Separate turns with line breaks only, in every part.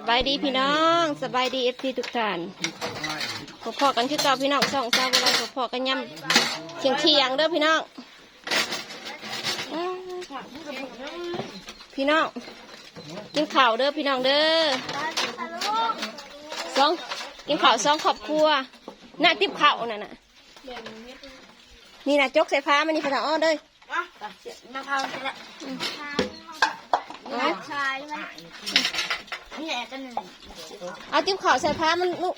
สบายดีพี่น้องสบายดีเอฟซีทุกท่านพบพอกันคือเก่าพี่น้องสองสาวเวลาพบพอกันย่ำเที่ยงเที่ยงๆเด้อพี่น้องอ้าวพี่น้องกินข้าวเด้อพี่น้องเด้อสองกินข้าวสองครอบครัวหน้าติบข้าวนั่นน่ะนี่นะจกใส่ฟ้ามันนี่ภาษาอ้อเด้อ
มาพาวไปละ
เอา
ชายมันนี่แหละกันหนึ่ง
เอาติบข้าวใส่ฟ้ามันลูก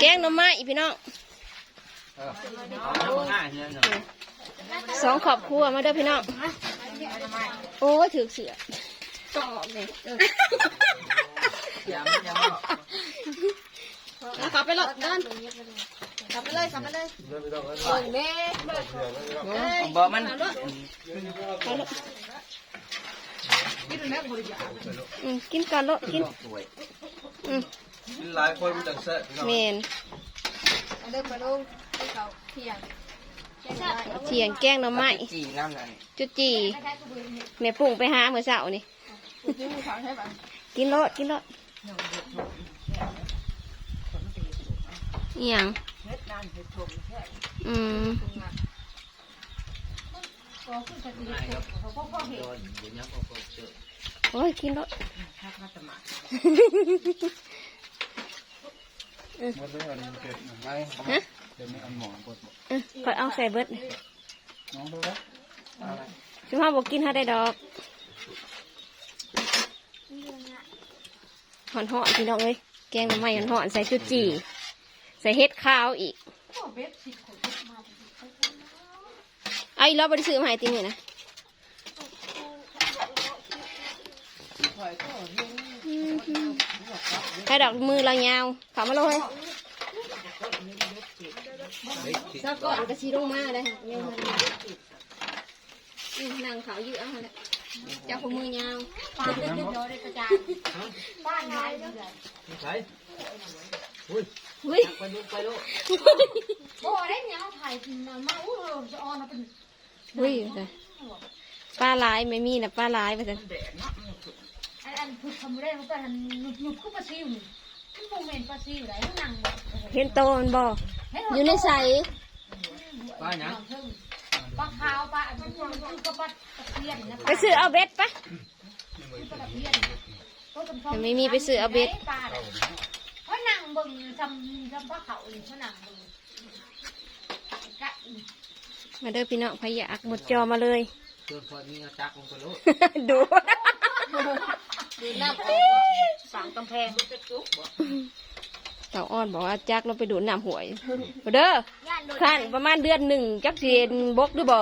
แกงหน่อไม้อีพี่น้องสองขอบครัวมาเด้อพี่น้องโอ้ยถือเสือต้องออกเลยเออเอาขับไปรถเดินขับไปเลยขับไปเลย
บอกมัน
เอารถ อืมกินก่อนรถกินอืม
หลายคนมันจังเสะพี่น้อง
เมนเถียงแกงหน่อไม้
จีน้ำนั่น
จุจีแม่ปุ่งไปหาเมื่อเช้านี่กินรถกินรถอหย่างอืม โอ้ยกินรถ
มันเป็นอันเกิดไง
ฮะ
เดี๋ยวมีอันหมอนปวด
เออคอยเอาใส่เบิดนี่
น้องดูแล้ว
จุ๊บพ่อบอกกินถ้าได้ดอกหอนหอนๆพี่น้องเอ้ยแกงหน่อไม้หอนหอนๆใส่จุจี ใส่เห็ดขาวอีก ไอ้เราบริสุทธิ์มาให้ตีนี่นะให้ดอกมือเรายาวขามาเลยซะก่อนกระชีลงมาเลยเร็วมาอืมนางขาวยืดเอาเลยเจ้าของมือยาว
ปลาเล็กๆเยอะเลยกระจายบ้านไหนเลย
ใช่
อุ้ย
ไปดูไปดู
โอ้ได้เนี่ยเขาถ่ายมามาอู้เราจะออนมาเป็น
อุ้ยปลาลายไม่มีนะปลาลายไปสิ
อันอันคือทำเรื่องแต่อันหนุบหนุบก็ปลาซิวนี่ที่โมเมนต์ปลาซิวไหนที่นั่ง
เห็นโตมันบ่อยู่ในใส
ป้าหยัง
ปลาขาวปลาอันนี้คือก็ปลาตะเพียนนะ
ไปซื้อเอาเบ็ดปะ
ปลาตะเพียน
แต่ไม่มีไปซื้อเอาเบ็ด
ปลาเพราะนั่งบึงทำทำปลาเขาเลยเพราะนั่งบึงกะ
มาเด้อพี่น้องพยากหมดจอมาเลย
เพื่อนพอมีจักลงไปรู้
ดู
ดูน้ำออกฝังกำแพง
เต่าอ้อนบอกว่าจักเราไปดูดน้ำหวยมาเด้อขั้นประมาณเดือนหนึ่งจักเสียนบกหรือบ่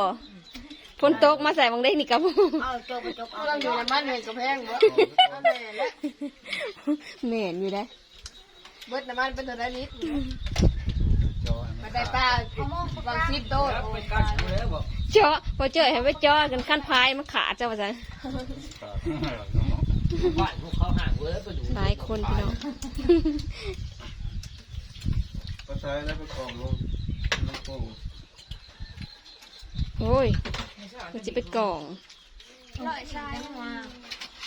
ฝนตกมาใส่บางได้นี่กับ
เอาจกไปจกเอา
เราอยู่ในบ้านเมืองกำแพงบ่
แม่นอยู่ได้
เบิดน้ำมันเป็นตัวนิด
จอ
มาได้ป้าบางสิบโต
ไปกัดเลยบอก
เจาะพอเจอให้ไปเจาะกันขั้นพายมันขาดจ้าว่าจัน
บ้านพวกเขาห่างเว้ยไปดู
หลายคนพี่น้อง
ก็ใช้แล้วก็กองลงลงโป้
โอ้ยมันจะเป็นกล่อง
ลอยชายมา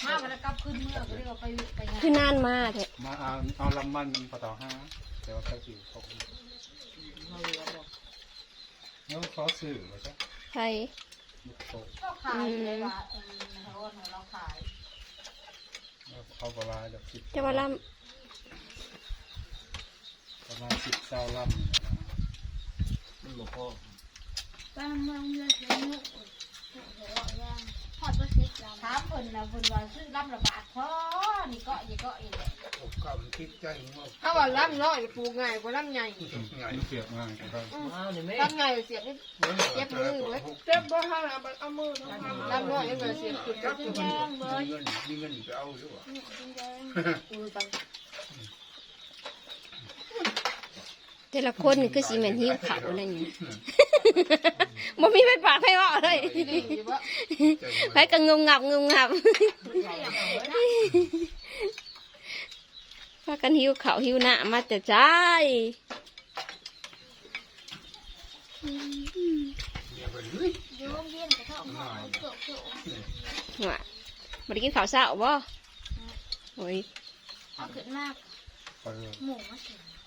มาวันละกับขึ้นเมื่อก็เรียกว่าไปไปงาน
คือนานมาแท้
มาเอาเอาลำมันปะต่อห้าแต่ว่าเขา สิวเขาแล้วเขาสื่อว่าจะ
ใช่
ลูกโต
ก็ขายเลยว่าเออเขาเราขาย
เขาประมาณแบบสิบ
แต่ว่าล
ประมาณสิบเจ้าล
มันหลวงพ่อ
บ้านเมืองเมืองเมืองหอดประสิทธิ์ ถามเพิ่นนะเพิ่นว่าซื้อลำระบาดพอนี่ก็อีกก็อีกำ
กำคิดใจว่า
ถ้าว่าลำน้อยปลูกง่ายกว่าลำใหญ่
ไงเสียบมากก็
อ้าวนี่แม่
ลำใหญ่เสียบนี่เจ็บมือเว้ยเจ็บบ่ห้าเอามือลำน้อยยังไงเสียบจุดจุดจุด
แดงเบย
มีเงินมีเงินไปเอาหรือเปล่า
แต่ละคนนี่คือสีเหม็นหิ้วเขาอะไรอย่างนี้ บ่มีไปปากให้ว่าเลยไปก็งงงับงงงับพากันหิวเขาวหิวหน้ามาแต่ใจ
โยมเย็นกระเทาะหอมเกือบเกือบ
หัวบ่ได้กินข้าวเช้าบ่โอ้ย
เอาขึ้นมาก
เออ
หมูมาสิ
เมื่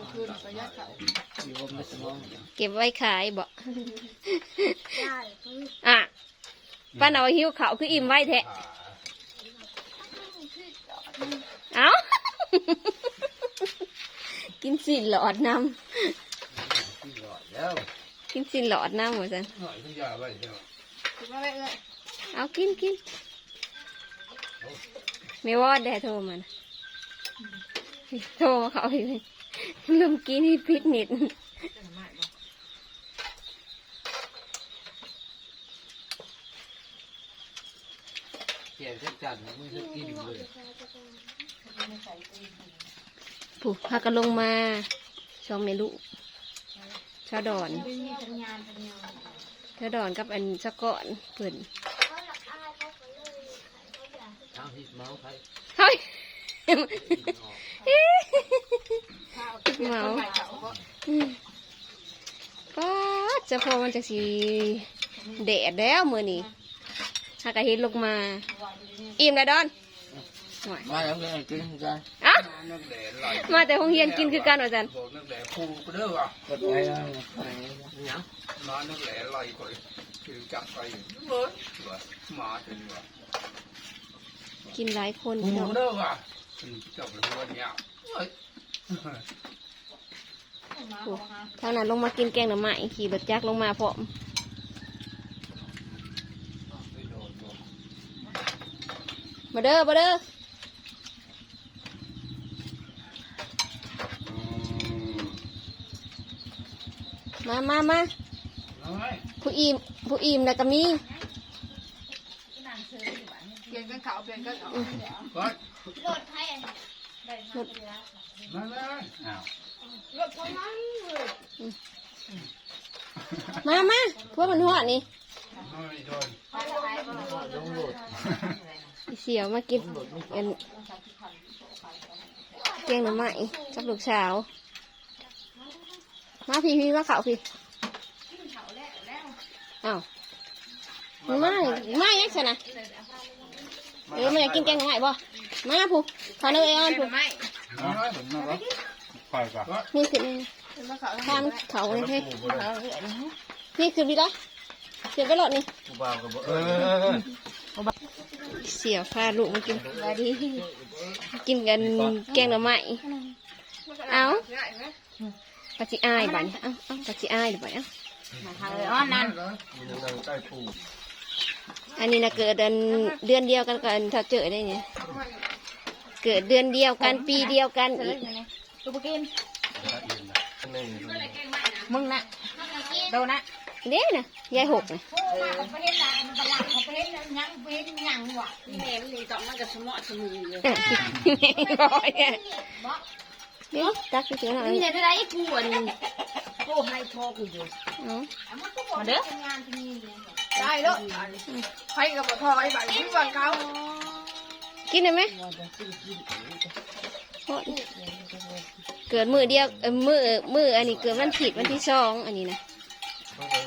อคืนประหยัดเขา
มีว่าไม่สมอง
เก็บไว้ขายบ่
ได้คือ
อะป้าเอาหิวข้าวคืออิ่มไว้แท้เอ้า กินสิหลอดน้
ที่หลอดแล้วำ
กินสิหลอดน้ำว่าซั่น
หน่อยขึ้นยาไว้เดี๋ยว
คิดว่าไม่เอ้ย
เอากินกินไม่วอดแด่โทรมานะโทรมาเขาอีกเลย ลืมกินนี่พิษนิด
เปลี่ยนเส้นจันทร์มือสักกินเลย
ผูกพากันลงมาช่องเมลุชาวดอน
เป็นมีสัญญาณสัญญาณ
ชาวดอนกับอันสะกอนเพื่อน
ทางที่เมาส์ใคร
เฮ้ย
ข้าวกิน
เมา
ใหมา
ป้าจะพอมันจะสีแดดแล้วมือนี้หากะเห็นลงมา อิ่มแล้วดอน
มาแล้วไงกินกัน
อะมาแต่ห้องเรียนกินคือกันว่าจัน
บอกนักแหล่คู่ก็เด้อว่ะ
กดไว้ยัง
มานักแหล่ลอยก่อยคือจับไปเบิดว่ะมาถึงว่ะ
กินหลายคน
คู่
พี่น้อง
เด้อว่ะจับไปหัวเนี่ย เฮ้ย
มาของฮะ
ทางนั้นลงมากินแกงหน่อไม้ขี่รถจักรลงมาพร้อมมาเด้อมาเด้อมามามา
น้อย
ผู้อิ่มผู้อิ่มนะก็มี
เปลี่ยนกันเขาเปลี่ยนกันเอา
ก่อน
รถไทยได้ มาเสือ
มาเลยอ้าว
รถคนนั้นเลย
มามาพวกมันหัวนี่
น้อยโดน
ไปไทยบ่
ลงโหลด
อีเสียวมากินอันแกงหน่อไม้กับลูกสาว มาพี่พี่มาเข่าพี่อ้าวมามายังไงนะเออมาอยากกินแกงหน่อไม้บ่มาผู้ขอเนื้อเออนผู้
ไม่
น้อยผมนะวะไปก่อน
นี่คือ
เป็นมาเขา
ข้ามเขาเลยเฮ้ยนี่คือพี่ละเสียไปหลอดนี่
กูบ่าวกับบ่
เอ
เออ
อ
เสียวพาลูกมากินมาดิกินกันแกงหน่อไม้เอา
ง่ายไหม
ปฏิอายบัดนเอ้าเอ้าปฏิอายเดี๋ยวบัดนเอ้า
ทางเลยอ้อนนั่น
มีนางใต้ปู
อันนี้นะเกิดเดือนเดือนเดียวกันกับอันถ้าเจอได้เนี่ย เกิดเดือนเดียวกันปีเดียวกันอีก
ตัวกิน
หนึ่ง
มึงน่ะโดนนะ
เด้นะยายหกนะ
โอ้มาของประเทศลาวมันตลาดของประเทศยังเป็นยังว่ะ
แม่มันนี่ต้องมันกับสมอสมือเลย
เออร้อยอะ
บ่
นี่ตักไปเจอหน่อย
นี่จะได้กูอันกูให้พ่อกูอยู่
เอา
มาเด้องานที่นี่
ได้แล้วใครกับพ่อไอ้บ้านพี่บ้านเขา
กินได้ไหมโอ้ยเกิดมือเดียวเออมือมืออันนี้เกิดวันผิดวันที่สองอันนี้นะ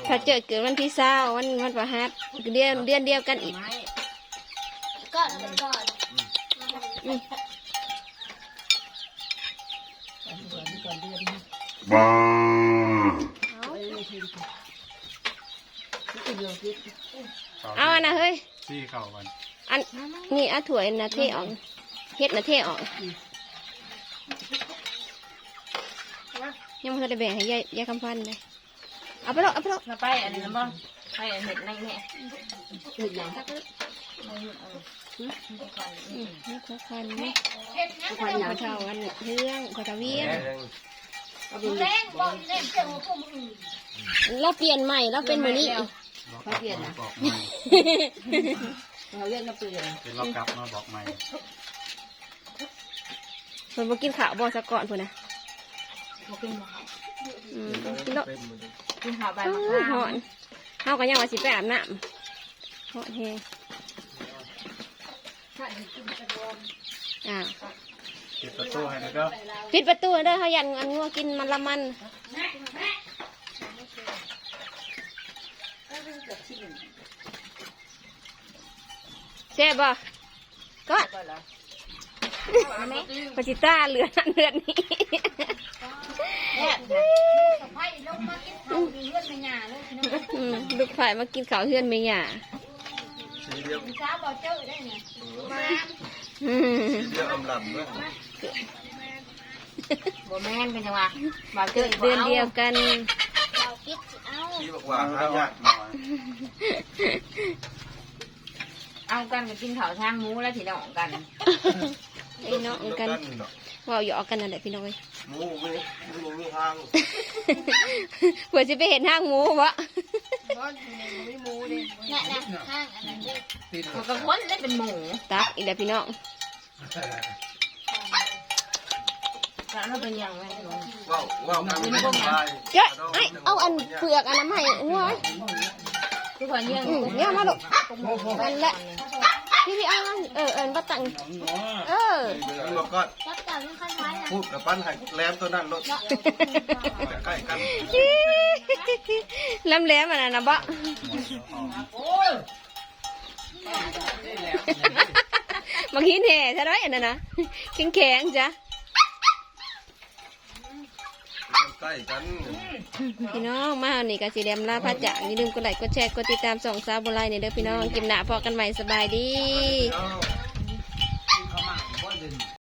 ถ้าเจอเกิดวันที่เศร้าวันวันประหัสเดือนเดือนเดียวกันอีก
ก่อนก่อน
อืมเอาอันนะเฮ้ย
ซี่เข่ากัน
อันนี่อาถั่วยนะเทออกเฮ็ดนะเทออกยังไม่เคยได้แบ่งให้ยายยายคำพันธ์เลยเอาไปหรอกเอาไปหรอก
มาไปอันนี้นะบ่ไปเห็ดในแม่
คืออย่าง
อืมนี่คำพันธ์นี่
เห็ดนะ
พอเท่าอันเรื่องพอเท่าเวียง
แรงบ่แรงเจ้าพวกมึง
เราเปลี่ยนใหม่เราเป็นมือนี้
เขาเปลี่ยนนะบอกใหม่
เราเรียกนับเปลี่ยน
เป็นล็อกกลับมาบอกใหม่
เพิ่นบ่กินข้าวบ่ซะก่อนพุ่นนะ
บ่กินบ่
อืมกินแล้ว
กินข้าวใบ
เอ้
มะ
ย
ขาม
หอนเฮาก็ยังว่าสิไปอาบน้ำหอนแฮงอ่า
ปิดประตูให้หนะเด้อ
ปิดประตูเด้อเฮายันอันงัวกินมันละมัน แซ่บบ่ก็
ก็แล้ว
ปาจิต้าเหลือนั่นเลือดนี้
แม่สะพายลงมากินข้าวดีเลือดไม่หยาเลยพี่น้อง
อืมลูกฝ่ายมากินข้าวเฮือนไม่หย่า
สีเดียว
พี่สาวบอกเจ้าได้ไง
อืม
สีเดียวอำลำด้วย
บ่แม่นเป็นจังหวะบอกเจ้า
เดือนเดียวกัน
สีบอกว่าหายากหน่อย
เอากันไปกินข้าวทางหมูแล้วพี่น้องกัน
ไอ้น้องกันว่าหยอกกันนั่นแหละพี่น้องเอ้ย
หมูมีหมูมีทาง
เผื่อจะไปเห็นห้างหมูวะ
บ่มีหมูดิ
น่ะนะห้างอันนั้นเด้อ
ตีน
มันก็คนได้เป็นหมู
ตักอีกแล้วพี่น้อง
แล้วเราเป็นยังไง
ว้าวว้าวกันไม่ได้
เจ้ไอเอาอันเปลือกอันน้ำให้หัว
ทุกคนยัง
อืมเนี่ยมาลูกนั่นละ พี่พี่เอาอันเออเอินบัตังเออ
ทั้งรถก็พูดกับปั้นให้แหลมตัวนั้นรถใกล้กัน
ลำแหลมอันนั้นนะบะบางทีแห่ใช่ไหมอันนั้นนะแข็งแข็งๆจ้ะ
ใกล้กัน
พี่น้องมาเอานี่กะสีแดมลาพระจ่างอย่าลืมกดไลค์กดแชร์กดติดตามส่องซาบุไลในเด้อพี่น้องกินหนาพอกันใหม่สบายดี
เอา